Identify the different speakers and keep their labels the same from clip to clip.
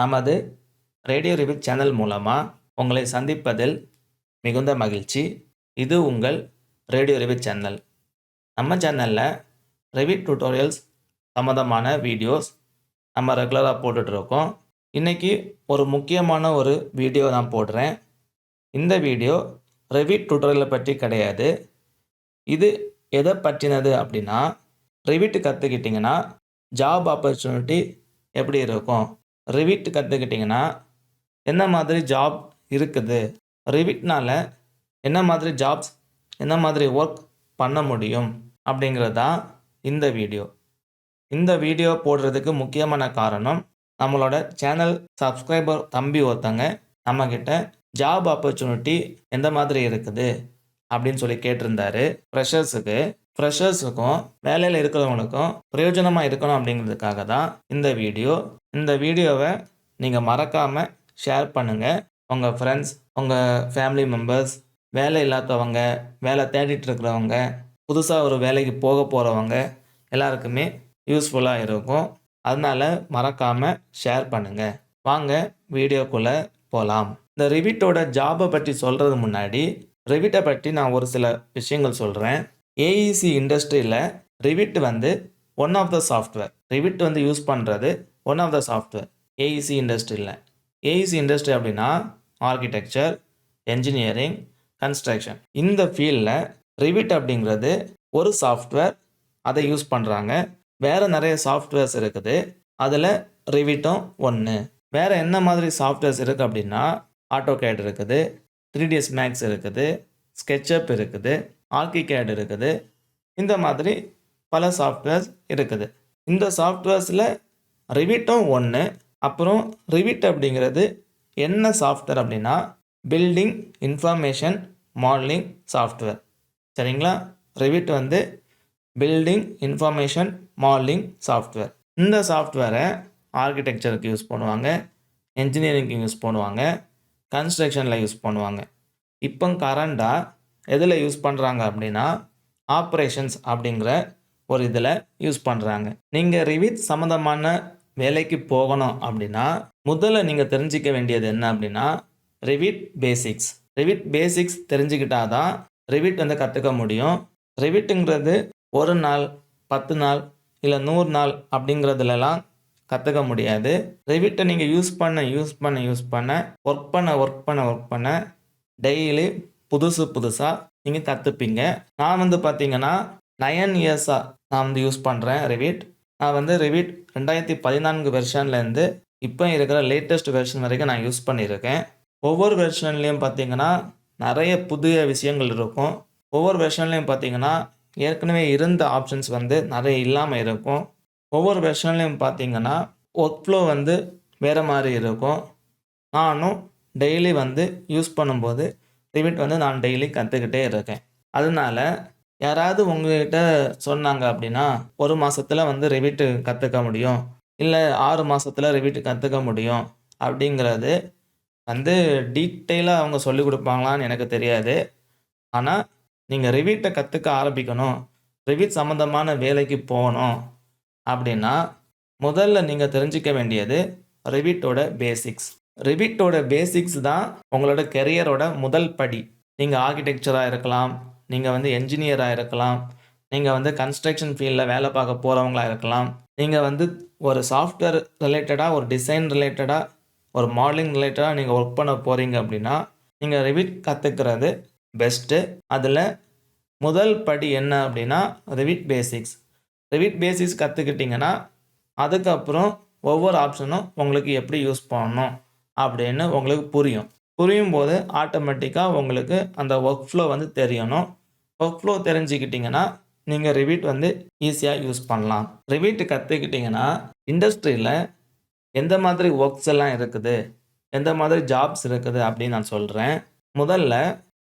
Speaker 1: நமது radio review channel மூலமாக உங்களை சந்திப்பதில் மிகுந்த மகிழ்ச்சி. இது உங்கள் ரேடியோ ரிவ்யூ சேனல். நம்ம சேனலில் ரெவிட் டியூட்டோரியல்ஸ் சம்மந்தமான வீடியோஸ் நம்ம ரெகுலராக போட்டுட்ருக்கோம். இன்றைக்கி ஒரு முக்கியமான ஒரு வீடியோ நான் போடுறேன். இந்த வீடியோ ரிவ்யூ டியூட்டோரியலை பற்றி கிடையாது. இது எதை பற்றினது அப்படின்னா ரெவிட் கற்றுக்கிட்டிங்கன்னா ஜாப் ஆப்பர்ச்சுனிட்டி எப்படி இருக்கும்? ரிவிட் கற்றுக்கிட்டிங்கன்னா என்ன மாதிரி ஜாப் இருக்குது? ரிவிட்னால் என்ன மாதிரி ஜாப்ஸ் என்ன மாதிரி ஒர்க் பண்ண முடியும்? அப்படிங்கிறது தான் இந்த வீடியோ இந்த வீடியோ போடுறதுக்கு முக்கியமான காரணம் நம்மளோட சேனல் சப்ஸ்கிரைபர் தம்பி ஒருத்தங்க நம்மக்கிட்ட ஜாப் ஆப்பர்ச்சுனிட்டி எந்த மாதிரி இருக்குது? அப்படின்னு சொல்லி கேட்டிருந்தாரு. ஃப்ரெஷர்ஸுக்கு ஃப்ரெஷர்ஸுக்கும் வேலையில் இருக்கிறவங்களுக்கும் பிரயோஜனமாக இருக்கணும் அப்படிங்கிறதுக்காக தான் இந்த வீடியோ இந்த வீடியோவை நீங்கள் மறக்காமல் ஷேர் பண்ணுங்கள் உங்கள் ஃப்ரெண்ட்ஸ் உங்கள் ஃபேமிலி மெம்பர்ஸ் வேலை இல்லாதவங்க வேலை தேடிட்டு இருக்கிறவங்க புதுசாக ஒரு வேலைக்கு போக போகிறவங்க எல்லாருக்குமே யூஸ்ஃபுல்லாக இருக்கும். அதனால் மறக்காமல் ஷேர் பண்ணுங்கள் வாங்க வீடியோக்குள்ளே போகலாம் இந்த ரிவிட்டோட ஜாபை பற்றி சொல்கிறது முன்னாடி ரிவிட்டை பற்றி நான் ஒரு சில விஷயங்கள் சொல்கிறேன் ஏஇசி இண்டஸ்ட்ரியில் ரிவிட் வந்து one of the software Revit வந்து யூஸ் பண்ணுறது one of the software AEC இண்டஸ்ட்ரியில் ஏஇசி இண்டஸ்ட்ரி அப்படின்னா ஆர்கிடெக்சர் என்ஜினியரிங் கன்ஸ்ட்ரக்ஷன் இந்த ஃபீல்டில் ரிவிட் அப்படிங்கிறது ஒரு சாஃப்ட்வேர் அதை யூஸ் பண்ணுறாங்க வேறு நிறைய சாஃப்ட்வேர்ஸ் இருக்குது. அதில் ரிவிட்டும் ஒன்று வேறு என்ன மாதிரி சாஃப்ட்வேர்ஸ் இருக்குது அப்படின்னா ஆட்டோகேட் இருக்குது த்ரீ டிஎஸ் மேக்ஸ் இருக்குது ஸ்கெட்சப் இருக்குது ஆர்கிகேட் இருக்குது. இந்த மாதிரி பல சாஃப்ட்வேர்ஸ் இருக்குது. இந்த சாஃப்ட்வேர்ஸில் ரிவிட்டும் ஒன்று அப்புறம் ரிவிட் அப்படிங்கிறது என்ன சாஃப்ட்வேர் அப்படின்னா பில்டிங் இன்ஃபர்மேஷன் மாடலிங் சாஃப்ட்வேர் சரிங்களா? ரிவிட் வந்து பில்டிங் இன்ஃபர்மேஷன் மாடலிங் சாஃப்ட்வேர் இந்த சாஃப்ட்வேரை ஆர்கிடெக்சருக்கு யூஸ் பண்ணுவாங்க என்ஜினியரிங்க்கு யூஸ் பண்ணுவாங்க கன்ஸ்ட்ரக்ஷனில் யூஸ் பண்ணுவாங்க. இப்போ கரண்டாக எதில் யூஸ் பண்ணுறாங்க அப்படின்னா ஆப்ரேஷன்ஸ் அப்படிங்கிற ஒரு இதில் யூஸ் பண்ணுறாங்க நீங்கள் ரிவிட் சம்மந்தமான வேலைக்கு போகணும் அப்படின்னா முதல்ல நீங்கள் தெரிஞ்சிக்க வேண்டியது என்ன அப்படின்னா ரிவிட் பேசிக்ஸ் ரிவிட் பேசிக்ஸ் தெரிஞ்சுக்கிட்டா தான் ரிவிட் வந்து கற்றுக்க முடியும். ரிவிட்டுங்கிறது ஒரு நாள் பத்து நாள் இல்லை நூறு நாள் அப்படிங்கிறதுலலாம் கற்றுக்க முடியாது. ரிவிட்டை நீங்கள் யூஸ் பண்ண யூஸ் பண்ண யூஸ் பண்ண ஒர்க் பண்ண ஒர்க் பண்ண ஒர்க் பண்ண டெய்லி புதுசு புதுசாக நீங்கள் கற்றுப்பீங்க நான் வந்து பார்த்தீங்கன்னா நயன் இயர்ஸாக நான் வந்து யூஸ் பண்ணுறேன் ரிவிட் நான் வந்து ரிவிட் ரெண்டாயிரத்தி பதினான்கு வெர்ஷன்லேருந்து இப்போ இருக்கிற லேட்டஸ்ட் வெர்ஷன் வரைக்கும் நான் யூஸ் பண்ணியிருக்கேன். ஒவ்வொரு வெர்ஷன்லேயும் பார்த்தீங்கன்னா நிறைய புதிய விஷயங்கள் இருக்கும். ஒவ்வொரு வெர்ஷன்லேயும் பார்த்தீங்கன்னா ஏற்கனவே இருந்த ஆப்ஷன்ஸ் வந்து நிறைய இல்லாமல் இருக்கும். ஒவ்வொரு வெர்ஷன்லேயும் பார்த்தீங்கன்னா ஒர்க் ஃப்ளோ வந்து வேறு மாதிரி இருக்கும். நானும் டெய்லி வந்து யூஸ் பண்ணும்போது ரிவிட் வந்து நான் டெய்லி கற்றுக்கிட்டே இருக்கேன். அதனால யாராவது உங்ககிட்ட சொன்னாங்க அப்படின்னா ஒரு மாதத்தில் வந்து ரிவிட்டு கற்றுக்க முடியும். இல்லை ஆறு மாதத்தில் ரிவிட்டு கற்றுக்க முடியும் அப்படிங்கிறது வந்து டீட்டெயிலாக அவங்க சொல்லிக் கொடுப்பாங்களான்னு எனக்கு தெரியாது. ஆனால் நீங்கள் ரிவிட்டை கற்றுக்க ஆரம்பிக்கணும். ரிவிட் சம்மந்தமான வேலைக்கு போகணும் அப்படின்னா முதல்ல நீங்கள் தெரிஞ்சிக்க வேண்டியது ரிவிட்டோட பேசிக்ஸ் ரிவிட்டோட பேசிக்ஸ் தான் உங்களோட கெரியரோட முதல் படி. நீங்கள் ஆர்கிடெக்சராக இருக்கலாம் நீங்கள் வந்து என்ஜினியராக இருக்கலாம். நீங்கள் வந்து கன்ஸ்ட்ரக்ஷன் ஃபீல்டில் வேலை பார்க்க போகிறவங்களா இருக்கலாம். நீங்கள் வந்து ஒரு சாஃப்ட்வேர் ரிலேட்டடாக ஒரு டிசைன் ரிலேட்டடாக ஒரு மாடலிங் ரிலேட்டடாக நீங்கள் ஒர்க் பண்ண போகிறீங்க அப்படின்னா நீங்கள் ரிவிட் கற்றுக்கிறது பெஸ்ட்டு அதில் முதல் படி என்ன அப்படின்னா ரிவிட் பேசிக்ஸ் ரிவிட் பேசிக்ஸ் கற்றுக்கிட்டிங்கன்னா அதுக்கப்புறம் ஒவ்வொரு ஆப்ஷனும் உங்களுக்கு எப்படி யூஸ் பண்ணணும் அப்படின்னு உங்களுக்கு புரியும். புரியும் போது ஆட்டோமேட்டிக்காக உங்களுக்கு அந்த ஒர்க் ஃப்ளோ வந்து தெரியணும். ஒர்க் ஃப்ளோ தெரிஞ்சுக்கிட்டிங்கன்னா நீங்கள் ரிவிட் வந்து ஈஸியாக யூஸ் பண்ணலாம். ரிவிட் கற்றுக்கிட்டிங்கன்னா இண்டஸ்ட்ரியில் எந்த மாதிரி ஒர்க்ஸ் எல்லாம் இருக்குது எந்த மாதிரி ஜாப்ஸ் இருக்குது அப்படின்னு நான் சொல்கிறேன் முதல்ல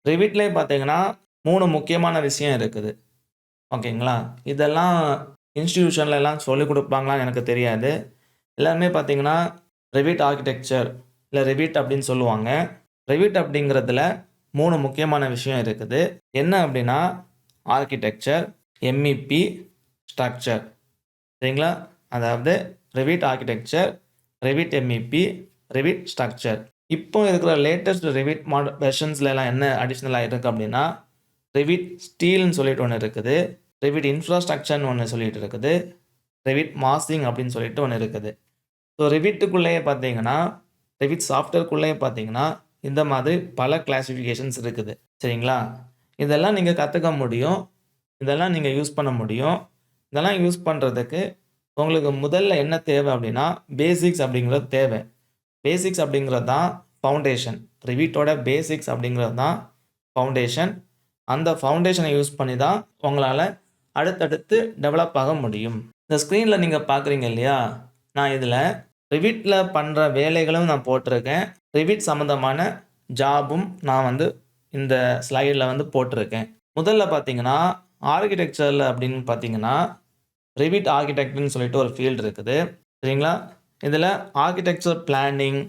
Speaker 1: ரிவிட்லேயே பார்த்தீங்கன்னா மூணு முக்கியமான விஷயம் இருக்குது. ஓகேங்களா? இதெல்லாம் இன்ஸ்டிடியூஷனில் எல்லாம் சொல்லிக் கொடுப்பாங்களான்னு எனக்கு தெரியாது. எல்லாருமே பார்த்தீங்கன்னா ரெவிட் ஆர்கிடெக்சர் இல்லை ரிவிட் அப்படின்னு சொல்லுவாங்க. ரெவிட் அப்படிங்கிறதுல மூணு முக்கியமான விஷயம் இருக்குது. என்ன அப்படின்னா ஆர்கிடெக்சர் எம்இபி ஸ்ட்ரக்சர் சரிங்களா? அதாவது Revit architecture Revit MEP Revit structure இப்போ இருக்கிற லேட்டஸ்ட் ரெவிட் மாடல் வெர்ஷன்ஸ்லாம் என்ன அடிஷ்னலாக இருக்குது அப்படின்னா ரெவிட் ஸ்டீல்னு சொல்லிட்டு ஒன்று இருக்குது. ரெவிட் இன்ஃப்ராஸ்ட்ரக்சர்னு ஒன்று சொல்லிட்டு இருக்குது. ரெவிட் மாசிங் அப்படின்னு சொல்லிட்டு ஒன்று இருக்குது. ஸோ ரெவிட்டுக்குள்ளேயே பார்த்தீங்கன்னா ரெவிட் சாஃப்ட்வேர்க்குள்ளேயே பார்த்தீங்கன்னா இந்த மாதிரி பல கிளாசிஃபிகேஷன்ஸ் இருக்குது. சரிங்களா? இதெல்லாம் நீங்கள் கற்றுக்க முடியும். இதெல்லாம் நீங்கள் யூஸ் பண்ண முடியும். இதெல்லாம் யூஸ் பண்ணுறதுக்கு உங்களுக்கு முதல்ல என்ன தேவை அப்படின்னா பேசிக்ஸ் அப்படிங்கிறது தேவை. பேசிக்ஸ் அப்படிங்கிறது தான் ஃபவுண்டேஷன் ரிவீட்டோட பேசிக்ஸ் அப்படிங்கிறது தான் ஃபவுண்டேஷன் அந்த ஃபவுண்டேஷனை யூஸ் பண்ணி தான் உங்களால் அடுத்தடுத்து டெவலப் ஆக முடியும். இந்த ஸ்க்ரீனில் நீங்கள் பார்க்குறீங்க இல்லையா? நான் இதில் ரிவிட்டில் பண்ணுற வேலைகளும் நான் போட்டிருக்கேன். ரிவிட் சம்மந்தமான ஜாபும் நான் வந்து இந்த ஸ்லைடில் வந்து போட்டிருக்கேன். முதல்ல பார்த்தீங்கன்னா ஆர்கிடெக்சரில் அப்படின்னு பார்த்தீங்கன்னா ரிவிட் ஆர்கிடெக்ட்னு சொல்லிட்டு ஒரு ஃபீல்டு இருக்குது. சரிங்களா? இதில் ஆர்கிடெக்சர் பிளானிங்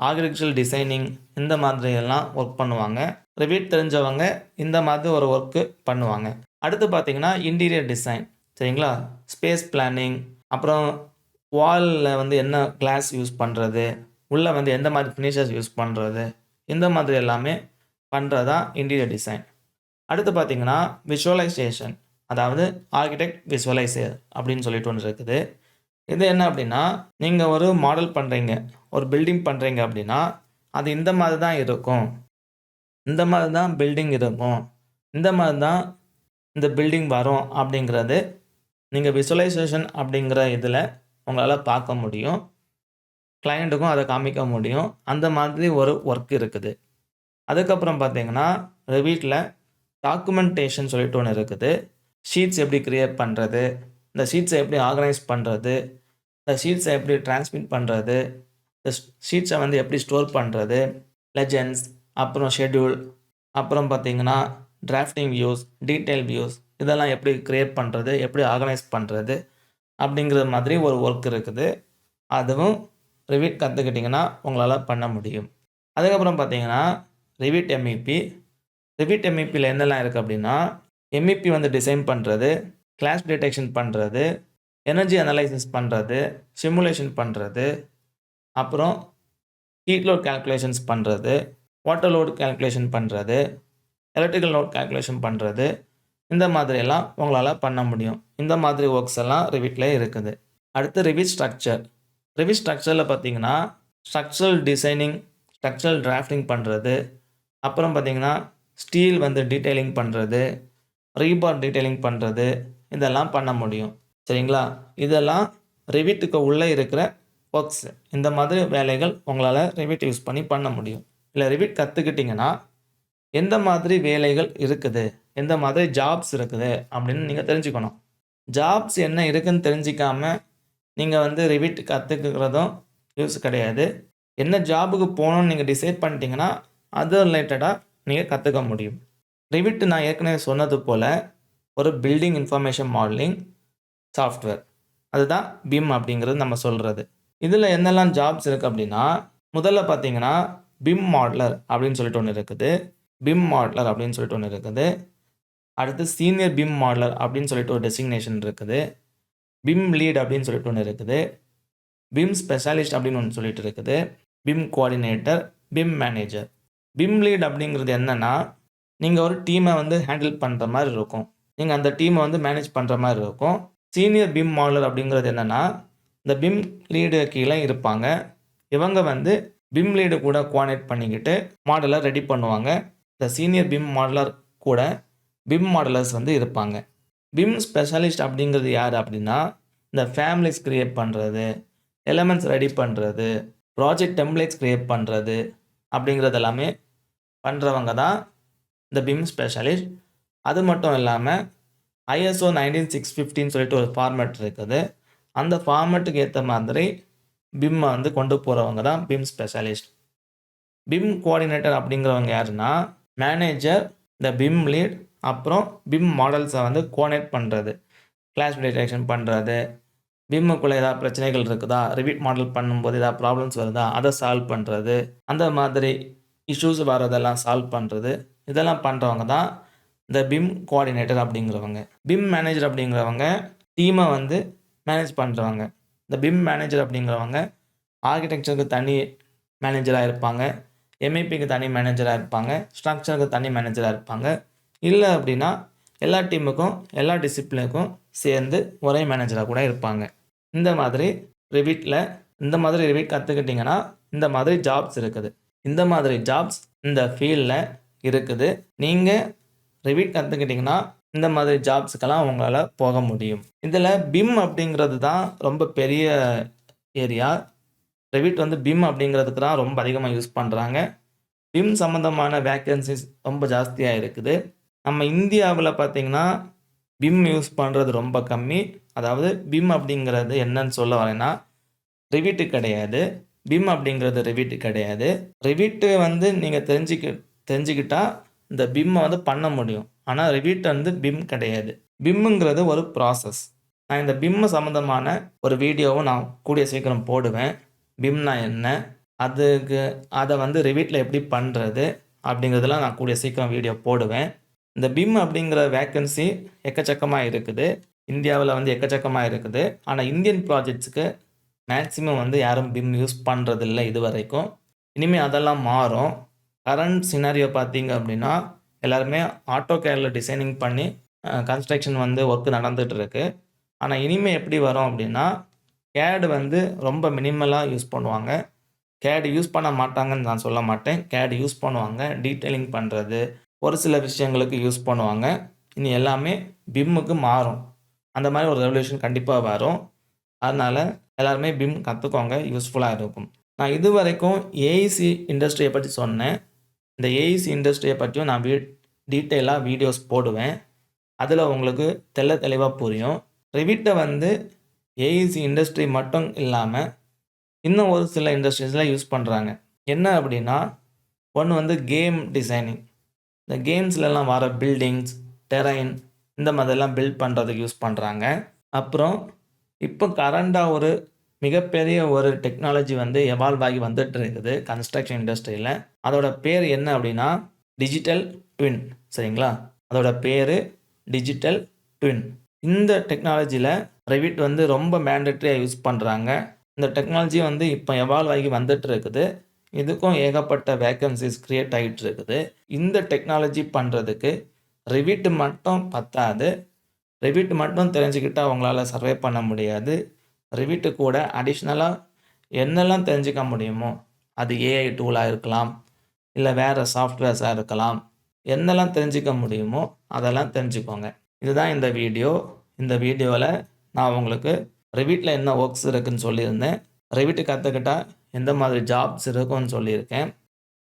Speaker 1: ஆர்கிடெக்சரல் டிசைனிங் இந்த மாதிரி எல்லாம் ஒர்க் பண்ணுவாங்க. ரிவிட் தெரிஞ்சவங்க இந்த மாதிரி ஒரு ஒர்க்கு பண்ணுவாங்க. அடுத்து பார்த்தீங்கன்னா இன்டீரியர் டிசைன் சரிங்களா? ஸ்பேஸ் பிளானிங் அப்புறம் வாலில் வந்து என்ன கிளாஸ் யூஸ் பண்ணுறது உள்ளே வந்து எந்த மாதிரி ஃபினிஷர்ஸ் யூஸ் பண்ணுறது இந்த மாதிரி எல்லாமே பண்ணுறது தான் இன்டீரியர் டிசைன் அடுத்து பார்த்தீங்கன்னா விஷுவலைசேஷன் அதாவது ஆர்கிடெக்ட் விஷுவலைசர் அப்படின்னு சொல்லிட்டு ஒன்று இருக்குது. இது என்ன அப்படின்னா நீங்கள் ஒரு மாடல் பண்ணுறீங்க ஒரு பில்டிங் பண்ணுறீங்க அப்படின்னா அது இந்த மாதிரி தான் இருக்கும். இந்த மாதிரி தான் பில்டிங் இருக்கும். இந்த மாதிரி தான் இந்த பில்டிங் வரும் அப்படிங்கிறது நீங்கள் விசுவலைசேஷன் அப்படிங்கிற இதில் உங்களால் பார்க்க முடியும். கிளையண்ட்டுக்கும் அதை காமிக்க முடியும். அந்த மாதிரி ஒரு ஒர்க் இருக்குது. அதுக்கப்புறம் பார்த்தீங்கன்னா ரெவீட்டில் டாக்குமெண்டேஷன் சொல்லிட்டு ஒன்று இருக்குது. ஷீட்ஸ் எப்படி க்ரியேட் பண்ணுறது இந்த ஷீட்ஸை எப்படி ஆர்கனைஸ் பண்ணுறது இந்த ஷீட்ஸை எப்படி டிரான்ஸ்மிட் பண்ணுறது இந்த ஷீட்ஸை வந்து எப்படி ஸ்டோர் பண்ணுறது லெஜெண்ட்ஸ் அப்புறம் ஷெட்யூல் அப்புறம் பார்த்தீங்கன்னா டிராஃப்டிங் வியூஸ் டீட்டெயில் வியூஸ் இதெல்லாம் எப்படி க்ரியேட் பண்ணுறது எப்படி ஆர்கனைஸ் பண்ணுறது அப்படிங்கிற மாதிரி ஒரு ஒர்க் இருக்குது. அதுவும் ரிவிட் கற்றுக்கிட்டிங்கன்னா உங்களால் பண்ண முடியும். அதுக்கப்புறம் பார்த்தீங்கன்னா ரிவிட் எம்இபி ரிவிட் எம்இபியில் என்னெல்லாம் இருக்குது அப்படின்னா எம்இபி வந்து டிசைன் பண்ணுறது கிளாஸ் டிடெக்ஷன் பண்ணுறது எனர்ஜி அனலைசிஸ் பண்ணுறது சிமுலேஷன் பண்ணுறது அப்புறம் ஹீட் லோட் கால்குலேஷன்ஸ் பண்ணுறது வாட்டர் லோட் கால்குலேஷன் பண்ணுறது எலக்ட்ரிக்கல் லோட் கால்குலேஷன் பண்ணுறது இந்த மாதிரியெல்லாம் உங்களால் பண்ண முடியும். இந்த மாதிரி ஒர்க்ஸ் எல்லாம் ரிவிட்டில் இருக்குது. அடுத்து ரிவிட் ஸ்ட்ரக்சர் ரிவிட் ஸ்ட்ரக்சரில் பார்த்தீங்கன்னா ஸ்ட்ரக்சரல் டிசைனிங் ஸ்ட்ரக்சரல் டிராஃப்டிங் பண்ணுறது அப்புறம் பார்த்தீங்கன்னா ஸ்டீல் வந்து டீட்டெயிலிங் பண்ணுறது ரீபார் டீட்டெயிலிங் பண்ணுறது இதெல்லாம் பண்ண முடியும். சரிங்களா? இதெல்லாம் ரிவிட்டுக்கு உள்ளே இருக்கிற ஒர்க்ஸ் இந்த மாதிரி வேலைகள் உங்களால் ரிவிட் யூஸ் பண்ணி பண்ண முடியும். இல்லை ரிவிட் கற்றுக்கிட்டிங்கன்னா எந்த மாதிரி வேலைகள் இருக்குது? எந்த மாதிரி ஜாப்ஸ் இருக்குது? அப்படின்னு நீங்கள் தெரிஞ்சுக்கணும். ஜாப்ஸ் என்ன இருக்குதுன்னு தெரிஞ்சிக்காமல் நீங்கள் வந்து ரிவிட் கற்றுக்கிறதும் யூஸ் கிடையாது. என்ன ஜாபுக்கு போகணும்னு நீங்கள் டிசைட் பண்ணிட்டீங்கன்னா அது ரிலேட்டடாக நீங்கள் கற்றுக்க முடியும். ரிவிட் நான் ஏற்கனவே சொன்னது போல் ஒரு பில்டிங் இன்ஃபர்மேஷன் மாடலிங் சாஃப்ட்வேர் அதுதான் பிம் அப்படிங்கிறது நம்ம சொல்கிறது இதில் என்னெல்லாம் ஜாப்ஸ் இருக்குது அப்படின்னா முதல்ல பார்த்தீங்கன்னா பிம் மாடலர் அப்படின்னு சொல்லிட்டு ஒன்று இருக்குது. பிம் மாடலர் அப்படின்னு சொல்லிட்டு ஒன்று இருக்குது. அடுத்து சீனியர் பிம் மாடலர் அப்படின்னு சொல்லிட்டு ஒரு டெசிக்னேஷன் இருக்குது. பிம் லீட் அப்படின்னு சொல்லிட்டு ஒன்று இருக்குது. பிம் ஸ்பெஷாலிஸ்ட் அப்படின்னு ஒன்று சொல்லிட்டு இருக்குது. BIM coordinator BIM manager BIM lead அப்படிங்கிறது என்னென்னா நீங்கள் ஒரு டீமை வந்து ஹேண்டில் பண்ணுற மாதிரி இருக்கும். நீங்கள் அந்த டீமை வந்து மேனேஜ் பண்ணுற மாதிரி இருக்கும். சீனியர் பிம் மாடலர் அப்படிங்கிறது என்னென்னா இந்த பிம் லீடு கீழே இருப்பாங்க. இவங்க வந்து பிம் லீடு கூட கோஆர்டினேட் பண்ணிக்கிட்டு மாடலை ரெடி பண்ணுவாங்க. இந்த சீனியர் பிம் மாடலர் கூட பிம் மாடலர்ஸ் வந்து இருப்பாங்க. பிம் ஸ்பெஷலிஸ்ட் அப்படிங்கிறது யார் அப்படின்னா இந்த ஃபேமிலிஸ் க்ரியேட் பண்ணுறது எலமெண்ட்ஸ் ரெடி பண்ணுறது ப்ராஜெக்ட் டெம்ப்ளேட்ஸ் க்ரியேட் பண்ணுறது அப்படிங்கிறது எல்லாமே பண்ணுறவங்க தான் இந்த பிம் ஸ்பெஷலிஸ்ட் அது மட்டும் இல்லாமல் ஐஎஸ்ஓ நைன்டீன் சிக்ஸ் ஃபிஃப்டின்னு சொல்லிட்டு ஒரு ஃபார்மேட் இருக்குது. அந்த ஃபார்மேட்டுக்கு ஏற்ற மாதிரி பிம்மை வந்து கொண்டு போகிறவங்க தான் பிம் ஸ்பெஷலிஸ்ட் பிம் கோஆர்டினேட்டர் அப்படிங்கிறவங்க யாருன்னா மேனேஜர் இந்த பிம் லீட் அப்புறம் பிம் மாடல்ஸை வந்து கோனேட் பண்ணுறது கிளாஸ் டிடெக்ஷன் பண்ணுறது பிம்முக்குள்ளே ஏதாவது பிரச்சனைகள் இருக்குதா? ரிவீட் மாடல் பண்ணும்போது ஏதாவது ப்ராப்ளம்ஸ் வருதா? அதை சால்வ் பண்ணுறது அந்த மாதிரி இஷ்யூஸ் வரதெல்லாம் சால்வ் பண்ணுறது இதெல்லாம் பண்ணுறவங்க தான் இந்த பிம் கோஆர்டினேட்டர் அப்படிங்கிறவங்க. பிம் மேனேஜர் அப்படிங்கிறவங்க டீமை வந்து மேனேஜ் பண்ணுறவங்க இந்த பிம் மேனேஜர் அப்படிங்கிறவங்க ஆர்க்கிடெக்சருக்கு தனி மேனேஜராக இருப்பாங்க. எம்ஐபிக்கு தனி மேனேஜராக இருப்பாங்க. ஸ்ட்ரக்சருக்கு தனி மேனேஜராக இருப்பாங்க. இல்லை அப்படின்னா எல்லா டீமுக்கும் எல்லா டிசிப்ளினுக்கும் சேர்ந்து ஒரே மேனேஜராக கூட இருப்பாங்க. இந்த மாதிரி ரிவிட்டில் இந்த மாதிரி ரிவிட் கற்றுக்கிட்டிங்கன்னா இந்த மாதிரி ஜாப்ஸ் இருக்குது. இந்த மாதிரி ஜாப்ஸ் இந்த ஃபீல்டில் இருக்குது. நீங்கள் ரிவிட் கற்றுக்கிட்டிங்கன்னா இந்த மாதிரி ஜாப்ஸுக்கெல்லாம் உங்களால் போக முடியும். இதில் பிம் அப்படிங்கிறது தான் ரொம்ப பெரிய ஏரியா ரெவிட் வந்து பிம் அப்படிங்கிறதுக்கு தான் ரொம்ப அதிகமாக யூஸ் பண்ணுறாங்க பிம் சம்மந்தமான வேக்கன்சிஸ் ரொம்ப ஜாஸ்தியாக இருக்குது. நம்ம இந்தியாவில் பார்த்தீங்கன்னா பிம் யூஸ் பண்ணுறது ரொம்ப கம்மி. அதாவது பிம் அப்படிங்கிறது என்னன்னு சொல்ல வரேன்னா ரிவிட்டு கிடையாது. பிம் அப்படிங்கிறது ரிவிட்டு கிடையாது. ரிவிட்டு வந்து நீங்கள் தெரிஞ்சுக்க தெரிஞ்சுக்கிட்டால் இந்த பிம்மை வந்து பண்ண முடியும். ஆனால் ரிவிட் வந்து பிம் கிடையாது. பிம்முங்கிறது ஒரு ப்ராசஸ் நான் இந்த பிம்மு சம்மந்தமான ஒரு வீடியோவும் நான் கூடிய சீக்கிரம் போடுவேன். பிம்னா என்ன? அதுக்கு அதை வந்து ரிவிட்டில் எப்படி பண்ணுறது அப்படிங்கிறதுலாம் நான் கூடிய சீக்கிரம் வீடியோ போடுவேன். இந்த பிம் அப்படிங்கிற வேக்கன்சி எக்கச்சக்கமாக இருக்குது. இந்தியாவில் வந்து எக்கச்சக்கமாக இருக்குது. ஆனால் இந்தியன் ப்ராஜெக்ட்ஸுக்கு மேக்ஸிமம் வந்து யாரும் பிம் யூஸ் பண்ணுறதில்ல இது வரைக்கும் இனிமேல் அதெல்லாம் மாறும். கரண்ட் சினாரியோ பார்த்தீங்க அப்படின்னா எல்லாருமே ஆட்டோ கேரில் டிசைனிங் பண்ணி கன்ஸ்ட்ரக்ஷன் வந்து ஒர்க்கு நடந்துகிட்டு இருக்கு ஆனால் இனிமேல் எப்படி வரும் அப்படின்னா கேடு வந்து ரொம்ப மினிமலாக யூஸ் பண்ணுவாங்க. கேடு யூஸ் பண்ண மாட்டாங்கன்னு நான் சொல்ல மாட்டேன். கேடு யூஸ் பண்ணுவாங்க. டீட்டெயிலிங் பண்ணுறது ஒரு சில விஷயங்களுக்கு யூஸ் பண்ணுவாங்க. இனி எல்லாமே பிம்முக்கு மாறும். அந்த மாதிரி ஒரு ரெவல்யூஷன் கண்டிப்பாக வரும். அதனால் எல்லாருமே பிம் கற்றுக்கோங்க யூஸ்ஃபுல்லாக இருக்கும். நான் இது வரைக்கும் ஏஇசி இண்டஸ்ட்ரியை பற்றி சொன்னேன். இந்த ஏஇசி இண்டஸ்ட்ரியை பற்றியும் நான் வீ டீட்டெயிலாக வீடியோஸ் போடுவேன். அதில் உங்களுக்கு தெள்ள தெளிவாக புரியும். ரிவிட்டை வந்து ஏஇசி இண்டஸ்ட்ரி மட்டும் இல்லாமல் இன்னும் ஒரு சில இண்டஸ்ட்ரீஸில் யூஸ் பண்ணுறாங்க என்ன அப்படின்னா ஒன்று வந்து கேம் டிசைனிங் இந்த கேம்ஸ்லலாம் வர பில்டிங்ஸ் டெரைன் இந்த மாதிரிலாம் பில்ட் பண்ணுறதுக்கு யூஸ் பண்ணுறாங்க அப்புறம் இப்போ கரண்டாக ஒரு மிகப்பெரிய ஒரு டெக்னாலஜி வந்து எவால்வ் ஆகி வந்துட்டு இருக்குது கன்ஸ்ட்ரக்ஷன் இண்டஸ்ட்ரியில் அதோட பேர் என்ன அப்படின்னா டிஜிட்டல் ட்வின் சரிங்களா? அதோட பேர் டிஜிட்டல் ட்வின் இந்த டெக்னாலஜியில் ரெவிட் வந்து ரொம்ப மேண்டட்ரியாக யூஸ் பண்ணுறாங்க இந்த டெக்னாலஜி வந்து இப்போ எவால்வ் ஆகி வந்துட்டு இருக்குது. இதுக்கும் ஏகப்பட்ட வேக்கன்சிஸ் க்ரியேட் ஆகிட்டு இருக்குது இந்த டெக்னாலஜி பண்ணுறதுக்கு ரிவிட் மட்டும் பத்தாது. ரிவிட் மட்டும் தெரிஞ்சுக்கிட்டால் அவங்களால சர்வே பண்ண முடியாது. ரிவிட்டு கூட அடிஷ்னலாக என்னெல்லாம் தெரிஞ்சுக்க முடியுமோ அது ஏஐ டூலாக இருக்கலாம் இல்லை வேறு சாஃப்ட்வேர்ஸாக இருக்கலாம் என்னெல்லாம் தெரிஞ்சுக்க முடியுமோ அதெல்லாம் தெரிஞ்சுக்கோங்க. இதுதான் இந்த வீடியோ இந்த வீடியோவில் நான் உங்களுக்கு ரிவிட்டில் என்ன ஒர்க்ஸ் இருக்குதுன்னு சொல்லியிருந்தேன். ரிவிட்டு கற்றுக்கிட்டா எந்த மாதிரி ஜாப்ஸ் இருக்கும்னு சொல்லியிருக்கேன்.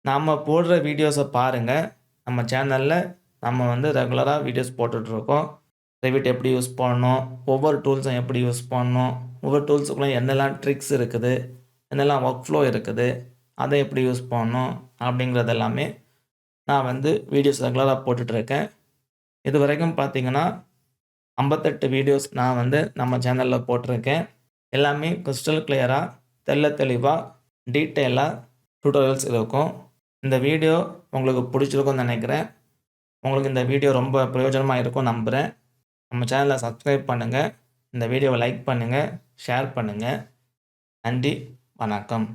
Speaker 1: நாம் போடுற வீடியோஸை பாருங்கள் நம்ம சேனலில் நம்ம வந்து ரெகுலராக வீடியோஸ் போட்டுட்ருக்கோம். ரெவிட் எப்படி யூஸ் பண்ணணும் ஒவ்வொரு டூல்ஸும் எப்படி யூஸ் பண்ணணும் ஒவ்வொரு டூல்ஸுக்குள்ளே என்னெல்லாம் ட்ரிக்ஸ் இருக்குது? என்னெல்லாம் ஒர்க் ஃப்ளோ இருக்குது? அதை எப்படி யூஸ் பண்ணணும் அப்படிங்கிறது எல்லாமே நான் வந்து வீடியோஸ் ரெகுலராக போட்டுட்ருக்கேன். இது வரைக்கும் பார்த்தீங்கன்னா ஐம்பத்தெட்டு வீடியோஸ் நான் வந்து நம்ம சேனலில் போட்டிருக்கேன். எல்லாமே கிறிஸ்டல் கிளியராக தெள்ள தெளிவாக டீட்டெயிலாக டூட்டோரியல்ஸ் இருக்கும். இந்த வீடியோ உங்களுக்கு பிடிச்சிருக்கும்னு நினைக்கிறேன். உங்களுக்கு இந்த வீடியோ ரொம்ப பிரயோஜனமாக இருக்கும் நம்புகிறேன் நம்ம சேனலை சப்ஸ்கிரைப் பண்ணுங்கள் இந்த வீடியோவை லைக் பண்ணுங்கள் ஷேர் பண்ணுங்கள் நன்றி வணக்கம்.